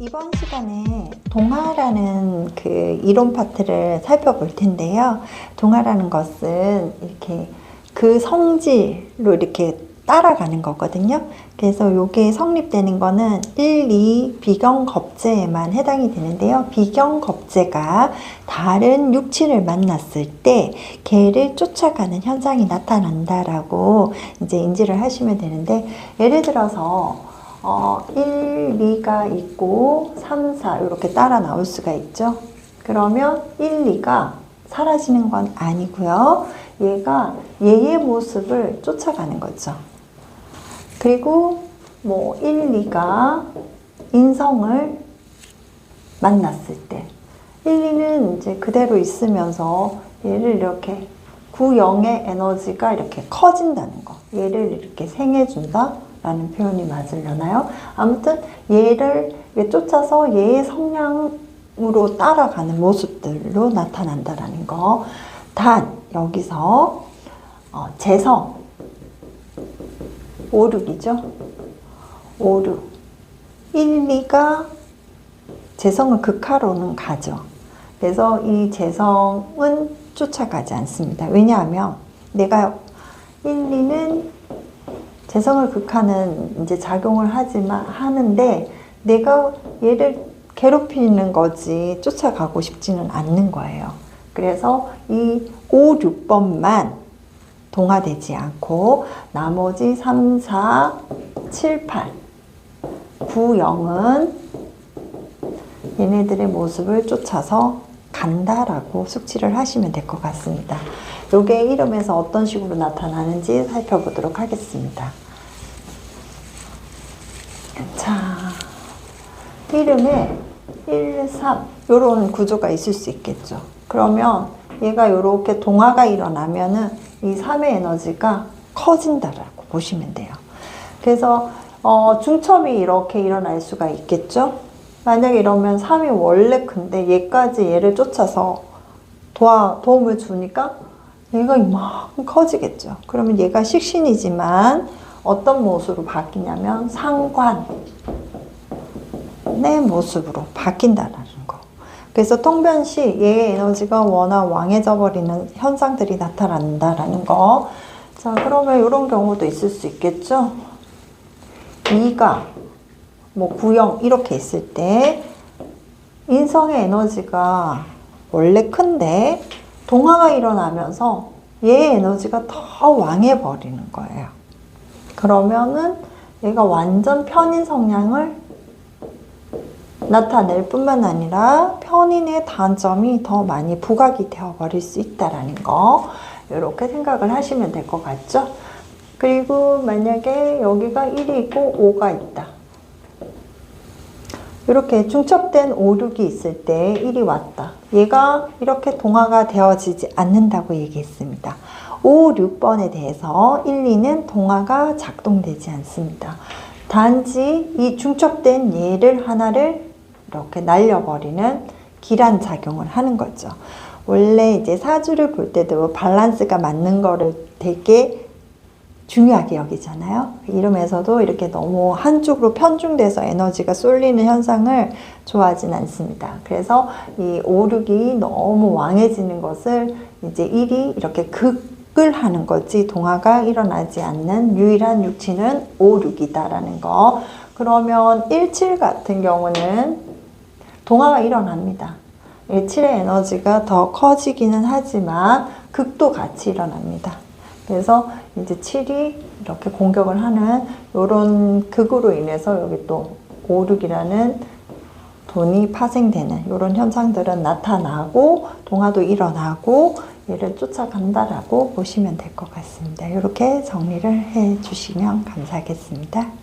이번 시간에 동화라는 그 이론 파트를 살펴볼 텐데요. 동화라는 것은 이렇게 그 성질로 이렇게 따라가는 거거든요. 그래서 요게 성립되는 거는 1, 2 비경 겁제에만 해당이 되는데요. 비경 겁제가 다른 육친을 만났을 때 걔를 쫓아가는 현상이 나타난다라고 이제 인지를 하시면 되는데 예를 들어서 어, 1, 2가 있고 3, 4 이렇게 따라 나올 수가 있죠. 그러면 1, 2가 사라지는 건 아니고요. 얘가 얘의 모습을 쫓아가는 거죠. 그리고 뭐 1, 2가 인성을 만났을 때 1, 2는 이제 그대로 있으면서 얘를 이렇게 구영의 에너지가 이렇게 커진다는 거. 얘를 이렇게 생해준다. 라는 표현이 맞으려나요? 아무튼 얘를 쫓아서 얘의 성향으로 따라가는 모습들로 나타난다라는 거. 단, 여기서 어, 재성, 5, 6이죠? 5, 6. 1, 2가 재성을 극하로는 가죠. 그래서 이 재성은 쫓아가지 않습니다. 왜냐하면 내가 1, 2는 재성을 극하는 이제 작용을 하지만 하는데 내가 얘를 괴롭히는 거지 쫓아가고 싶지는 않는 거예요. 그래서 이 5, 6번만 동화되지 않고 나머지 3, 4, 7, 8, 9, 0은 얘네들의 모습을 쫓아서 간다라고 숙지를 하시면 될 것 같습니다. 요게 이름에서 어떤 식으로 나타나는지 살펴보도록 하겠습니다. 자, 이름에 1, 3 요런 구조가 있을 수 있겠죠. 그러면 얘가 요렇게 동화가 일어나면은 이 3의 에너지가 커진다라고 보시면 돼요. 그래서 어, 중첩이 이렇게 일어날 수가 있겠죠. 만약에 이러면 3이 원래 큰데 얘까지 얘를 쫓아서 도와, 도움을 주니까 얘가 이만큼 커지겠죠. 그러면 얘가 식신이지만 어떤 모습으로 바뀌냐면 상관의 모습으로 바뀐다라는 거. 그래서 통변 시 얘의 에너지가 워낙 왕해져 버리는 현상들이 나타난다라는 거. 자, 그러면 이런 경우도 있을 수 있겠죠. 2가 뭐 구형 이렇게 있을 때 인성의 에너지가 원래 큰데 동화가 일어나면서 얘의 에너지가 더 왕해 버리는 거예요. 그러면은 얘가 완전 편인 성향을 나타낼 뿐만 아니라 편인의 단점이 더 많이 부각이 되어 버릴 수 있다라는 거 이렇게 생각을 하시면 될 것 같죠? 그리고 만약에 여기가 1이 있고 5가 있다. 이렇게 중첩된 5, 6이 있을 때 1이 왔다. 얘가 이렇게 동화가 되어지지 않는다고 얘기했습니다. 5, 6번에 대해서 1, 2는 동화가 작동되지 않습니다. 단지 이 중첩된 얘를 하나를 이렇게 날려버리는 기란 작용을 하는 거죠. 원래 이제 사주를 볼 때도 밸런스가 맞는 거를 되게 중요하게 여기잖아요. 이름에서도 이렇게 너무 한쪽으로 편중돼서 에너지가 쏠리는 현상을 좋아하진 않습니다. 그래서 이 5, 6이 너무 왕해지는 것을 이제 1이 이렇게 극을 하는 거지 동화가 일어나지 않는 유일한 육치는 5, 6이다라는 거. 그러면 1, 7 같은 경우는 동화가 일어납니다. 1, 7의 에너지가 더 커지기는 하지만 극도 같이 일어납니다. 그래서 이제 7이 이렇게 공격을 하는 이런 극으로 인해서 여기 또 5, 6이라는 돈이 파생되는 이런 현상들은 나타나고 동화도 일어나고 얘를 쫓아간다라고 보시면 될 것 같습니다. 이렇게 정리를 해 주시면 감사하겠습니다.